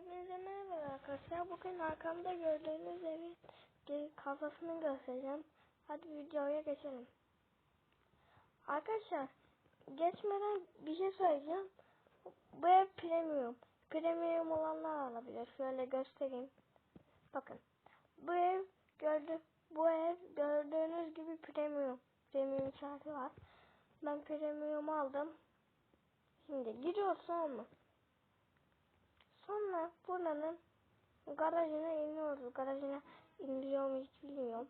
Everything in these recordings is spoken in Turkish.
Hepinize merhaba arkadaşlar. Bugün arkamda gördüğünüz evin kafasını göstereceğim. Hadi videoya geçelim. Arkadaşlar geçmeden bir şey söyleyeceğim. Bu ev premium. Premium olanlar alabilir. Şöyle göstereyim. Bakın. Bu ev gördü bu ev gördüğünüz gibi premium. Premium işareti var. Ben premium aldım. Şimdi giriyorsun mu? Sonra buranın garajına iniyoruz. Garajına iniliyor mu hiç bilmiyorum.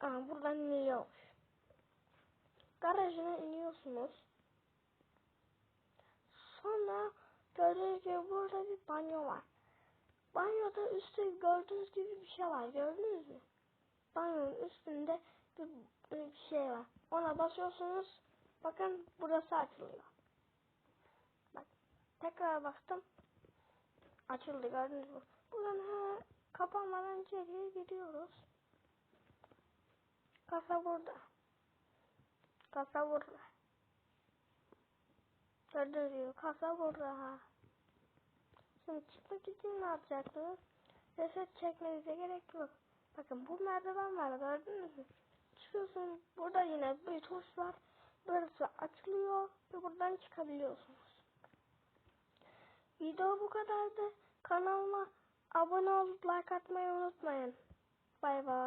Aa, buradan iniliyormuş. Garajına iniyorsunuz. Sonra gördüğünüz gibi burada bir banyo var. Banyoda üstte gördüğünüz gibi bir şey var. Gördünüz mü? Banyonun üstünde bir, bir şey var. Ona basıyorsunuz. Bakın burası açılıyor. Bak. Tekrar bastım. Açıldı gördünüz mü? Buradan ha, kapanmadan içeriye giriyoruz. Kasa burada. Kasa burada. Gördüğünüz gibi kasa burada. Şimdi çıkmak için ne yapacaksınız? Reset çekmenize gerek yok. Bakın bu merdiven var gördünüz mü? Çıkıyorsun burada yine bir tuş var. Burası açılıyor ve buradan çıkabiliyorsunuz. Video bu kadardı. Kanalıma abone olup like atmayı unutmayın. Bay bay.